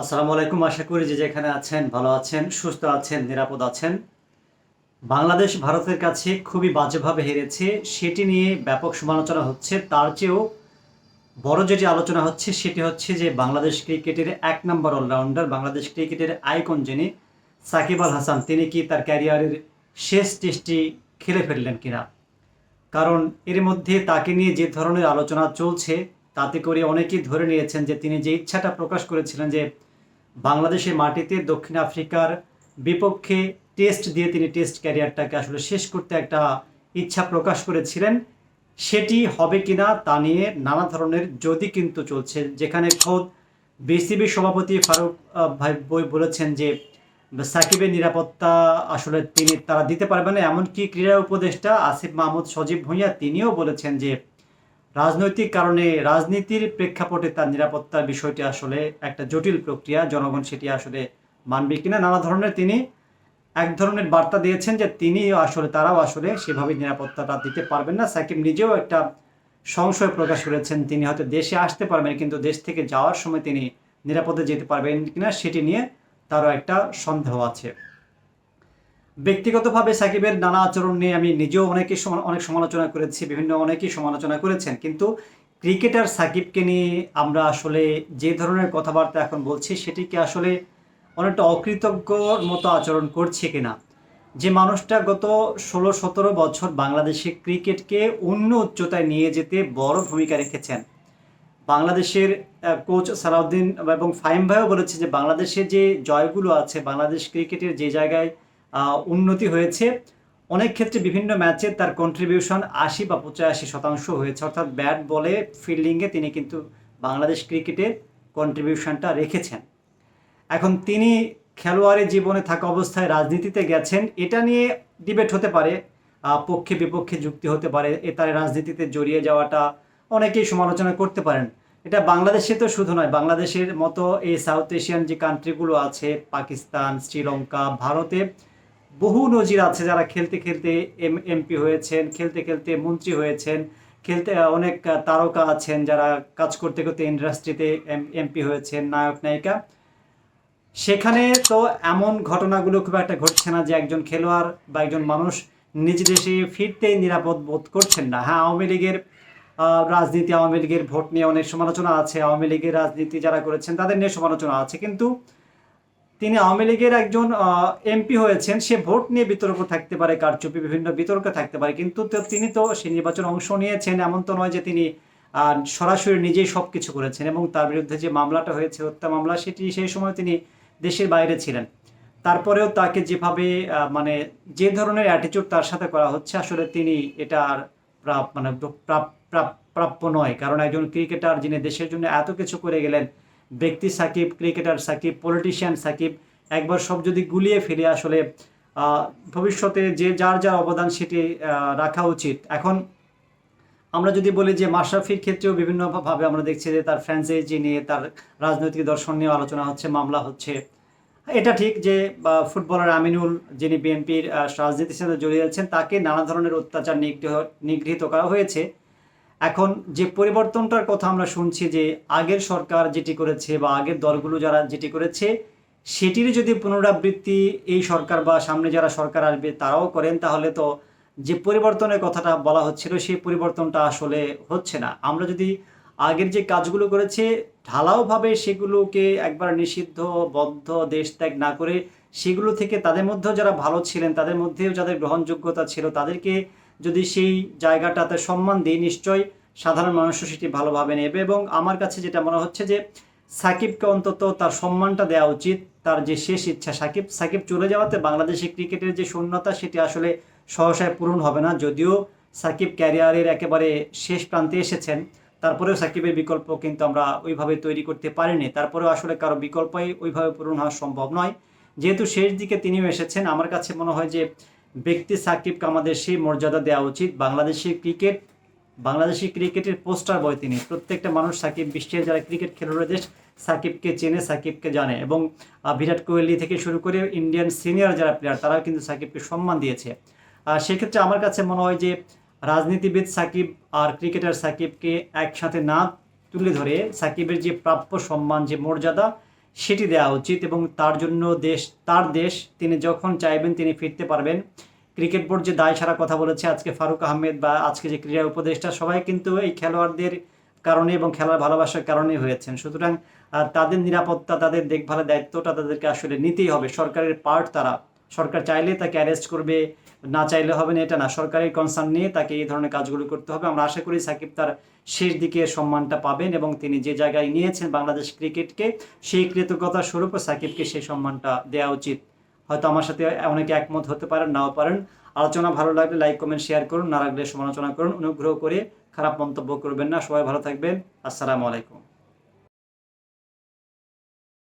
আসসালামু আলাইকুম, আশা করি যে যেখানে আছেন ভালো আছেন, সুস্থ আছেন, নিরাপদ আছেন। বাংলাদেশ ভারতের কাছে খুবই বাজেভাবে হেরেছে। সেটি নিয়ে ব্যাপক সমালোচনা হচ্ছে। তার চেয়েও বড় যেটি আলোচনা হচ্ছে, সেটি হচ্ছে যে বাংলাদেশ ক্রিকেটের এক নম্বর অলরাউন্ডার, বাংলাদেশ ক্রিকেটের আইকন যিনি সাকিব আল হাসান, তিনি কি তার ক্যারিয়ারের শেষ টেস্টটি খেলে ফেললেন কিনা? কারণ এর মধ্যে তাকে নিয়ে যে ধরনের আলোচনা চলছে, তাতে করে অনেকেই ধরে নিয়েছেন যে তিনি যে ইচ্ছাটা প্রকাশ করেছিলেন যে বাংলাদেশের মাটিতে দক্ষিণ আফ্রিকার বিপক্ষে টেস্ট দিয়ে তিনি টেস্ট ক্যারিয়ারটাকে আসলে শেষ করতে একটা ইচ্ছা প্রকাশ করেছিলেন। সেটি হবে কিনা তা নিয়ে নানা ধরনের যদি কিন্তু চলছে। যেখানে খোদ বিসিবি সভাপতি ফারুক ভাই বই বলেছেন যে, সাকিবের নিরাপত্তা আসলে তিনি তারা দিতে পারবে না। এমনকি ক্রীড়া উপদেষ্টা আসিফ মাহমুদ সজীব ভুঁইয়া তিনিও বলেছেন যে রাজনৈতিক কারণে রাজনীতির প্রেক্ষাপটে তার নিরাপত্তার বিষয়টি আসলে একটা জটিল প্রক্রিয়া। জনগণ সেটি আসলে মানবে কিনা, নানা ধরনের তিনি এক ধরনের বার্তা দিয়েছেন যে তিনি আসলে, তারাও আসলে সেভাবে নিরাপত্তাটা দিতে পারবেন না। সাকিব নিজেও একটা সংশয় প্রকাশ করেছেন, তিনি হয়তো দেশে আসতে পারবেন কিন্তু দেশ থেকে যাওয়ার সময় তিনি নিরাপদে যেতে পারবেন কিনা সেটি নিয়ে তারও একটা সন্দেহ আছে। ব্যক্তিগতভাবে সাকিবের নানা আচরণ নিয়ে আমি নিজেও অনেকেই সমা- অনেক সমালোচনা করেছি, বিভিন্ন অনেকেই সমালোচনা করেছেন। কিন্তু ক্রিকেটার সাকিবকে নিয়ে আমরা আসলে যে ধরনের কথাবার্তা এখন বলছি, সেটিকে আসলে অনেকটা অকৃতজ্ঞর মতো আচরণ করছে কিনা। যে মানুষটা গত ষোলো সতেরো বছর বাংলাদেশে ক্রিকেটকে অন্য উচ্চতায় নিয়ে যেতে বড় ভূমিকা রেখেছেন। বাংলাদেশের কোচ সালাউদ্দিন এবং ফাহিম ভাইও বলেছে যে বাংলাদেশে যে জয়গুলো আছে, বাংলাদেশ ক্রিকেটের যে জায়গায় উন্নতি হয়েছে। অনেক ক্ষেত্রে বিভিন্ন ম্যাচে তার কন্ট্রিবিউশন আশি বা পঁচাশি শতাংশ হয়েছে। অর্থাৎ ব্যাট বলে ফিল্ডিংয়ে তিনি কিন্তু বাংলাদেশ ক্রিকেটের কন্ট্রিবিউশনটা রেখেছেন। এখন তিনি খেলোয়াড়ি জীবনে থাকা অবস্থায় রাজনীতিতে গেছেন। এটা নিয়ে ডিবেট হতে পারে পক্ষে বিপক্ষে যুক্তি হতে পারে। এ তার রাজনীতিতে জড়িয়ে যাওয়াটা অনেকেই সমালোচনা করতে পারেন। এটা বাংলাদেশে তো শুধু নয়, বাংলাদেশের মতো এই সাউথ এশিয়ান যে কান্ট্রিগুলো আছে, পাকিস্তান, শ্রীলঙ্কা, ভারতে বহু নজির আছে যারা খেলতে খেলতে এম, এমপি হয়েছেন, খেলতে খেলতে মন্ত্রী হয়েছেন, খেলতে অনেক তারকা আছেন যারা কাজ করতে করতে ইন্ডাস্ট্রিতে এম, এমপি হয়েছেন, নায়ক, নায়িকা। সেখানে তো এমন ঘটনাগুলো খুব একটা ঘটছে না যে একজন খেলোয়াড় বা একজন মানুষ নিজ দেশে ফিরতে নিরাপদ বোধ করছেন না। হ্যাঁ আওয়ামী লীগের রাজনীতি, আওয়ামী লীগের ভোট নিয়ে অনেক সমালোচনা আছে, আওয়ামী লীগের রাজনীতি যারা করেছেন তাদের নিয়ে সমালোচনা আছে, কিন্তু তিনি আওয়ামী লীগের একজন এমপি হয়েছেন। সে ভোট নিয়ে বিতর্ক থাকতে পারে, কারচুপি, বিভিন্ন বিতর্ক থাকতে পারে। কিন্তু তিনি তো সেই নির্বাচনে অংশ নিয়েছেন। এমন তো নয় যে তিনি সরাসরি নিজেই সব কিছু করেছেন এবং তার বিরুদ্ধে যে মামলাটা হয়েছে, হত্যা মামলা, সেটি সেই সময় তিনি দেশের বাইরে ছিলেন। তারপরেও তাকে যেভাবে মানে যে ধরনের অ্যাটিটিউড তার সাথে করা হচ্ছে, আসলে তিনি এটা আর প্রাপ- মানে প্রাপ- প্রাপ- প্রাপ্য নয়। কারণ একজন ক্রিকেটার যিনি দেশের জন্য এত কিছু করে গেলেন ব্যক্তি সাকিব, ক্রিকেটার সাকিব পলিটিশিয়ান সাকিব, একবার সব যদি গুলিয়ে ফিরে আসলে ভবিষ্যতে যে যার যার অবদান সেটি রাখা উচিত। এখন আমরা যদি বলি যে মাশরাফির ক্ষেত্রেও বিভিন্নভাবে আমরা দেখছি যে তার ফ্র্যাঞ্চাইজি নিয়ে, তার রাজনৈতিক দর্শন নিয়ে আলোচনা হচ্ছে, মামলা হচ্ছে। এটা ঠিক যে ফুটবলার আমিনুল যিনি বিএনপির রাজনীতির সাথে জড়িয়ে আছেন, তাকে নানা ধরনের অত্যাচার নিগৃহ, নিগৃহীত করা হয়েছে। এখন যে পরিবর্তনটার কথা আমরা শুনছি যে আগের সরকার যেটি করেছে বা আগের দলগুলো যারা যেটি করেছে, সেটির যদি পুনরাবৃত্তি এই সরকার বা সামনে যারা সরকার আসবে তারাও করেন, তাহলে তো যে পরিবর্তনের কথাটা বলা হচ্ছিল সেই পরিবর্তনটা আসলে হচ্ছে না। আমরা যদি আগের যে কাজগুলো করেছে, ঢালাওভাবে সেগুলোকে একবার নিষিদ্ধ, বদ্ধ, দেশ ত্যাগ না করে সেগুলো থেকে তাদের মধ্যেও যারা ভালো ছিলেন, তাদের মধ্যেও যাদের গ্রহণযোগ্যতা ছিল, তাদেরকে যদি সেই জায়গাটাতে সম্মান দিই, নিশ্চয়ই সাধারণ মানুষও সেটি ভালোভাবে নেবে। এবং আমার কাছে যেটা মনে হচ্ছে যে, সাকিবকে অন্তত তার সম্মানটা দেওয়া উচিত, তার যে শেষ ইচ্ছা সাকিব সাকিব চলে যাওয়াতে বাংলাদেশি ক্রিকেটের যে শূন্যতা, সেটি আসলে সহসায় পূরণ হবে না। যদিও সাকিব ক্যারিয়ারের একেবারে শেষ প্রান্তে এসেছেন, তারপরেও সাকিবের বিকল্প কিন্তু আমরা ওইভাবে তৈরি করতে পারিনি। তারপরেও আসলে কারও বিকল্পই ওইভাবে পূরণ হওয়া সম্ভব নয়। যেহেতু শেষ দিকে তিনিও এসেছেন, আমার কাছে মনে হয় যে ব্যক্তি সাকিবকে আমাদের সেই মর্যাদা দেওয়া উচিত। বাংলাদেশি ক্রিকেট, বাংলাদেশি ক্রিকেটের পোস্টার বয় তিনি। প্রত্যেকটা মানুষ সাকিব বিশ্বের যারা ক্রিকেট খেলোয়াড় দেশ সাকিবকে চেনে, সাকিবকে জানে এবং বিরাট কোহলি থেকে শুরু করে ইন্ডিয়ান সিনিয়র যারা প্লেয়ার তারাও কিন্তু সাকিবকে সম্মান দিয়েছে। আর সেক্ষেত্রে আমার কাছে মনে হয় যে, রাজনীতিবিদ সাকিব আর ক্রিকেটার সাকিবকে একসাথে না তুলে ধরে সাকিবের যে প্রাপ্য সম্মান, যে মর্যাদা সেটি দেওয়া উচিত এবং তার জন্য দেশ, তার দেশ তিনি যখন চাইবেন তিনি ফিরতে পারবেন। ক্রিকেট বোর্ড যে দায় সারা কথা বলেছে, আজকে ফারুক আহমেদ বা আজকে যে ক্রীড়া উপদেষ্টা, সবাই কিন্তু এই খেলোয়াড়দের কারণে এবং খেলার ভালোবাসার কারণে হয়েছেন। সুতরাং তাদের নিরাপত্তা, তাদের দেখভালের দায়িত্বটা তাদেরকে আসলে নিতেই হবে। সরকারের পার্ট তারা। সরকার চাইলে তাকে অ্যারেস্ট করবে, না চাইলে হবে না, এটা না। সরকারের কনসার্ন নিয়ে তাকে এই ধরনের কাজগুলো করতে হবে। আমরা আশা করি সাকিব তার শেষ দিকে সম্মানটা পাবেন এবং তিনি যে জায়গায় নিয়েছেন বাংলাদেশ ক্রিকেটকে, সেই কৃতজ্ঞতা স্বরূপ সাকিবকে সেই সম্মানটা দেওয়া উচিত। হয়তো আমার সাথে অনেকে একমত হতে পারেন, নাও পারেন। আলোচনা ভালো লাগলে লাইক কমেন্ট শেয়ার করুন। না লাগলে সমালোচনা করুন। অনুগ্রহ করে খারাপ মন্তব্য করবেন না। সবাই ভালো থাকবেন। আসসালামু আলাইকুম।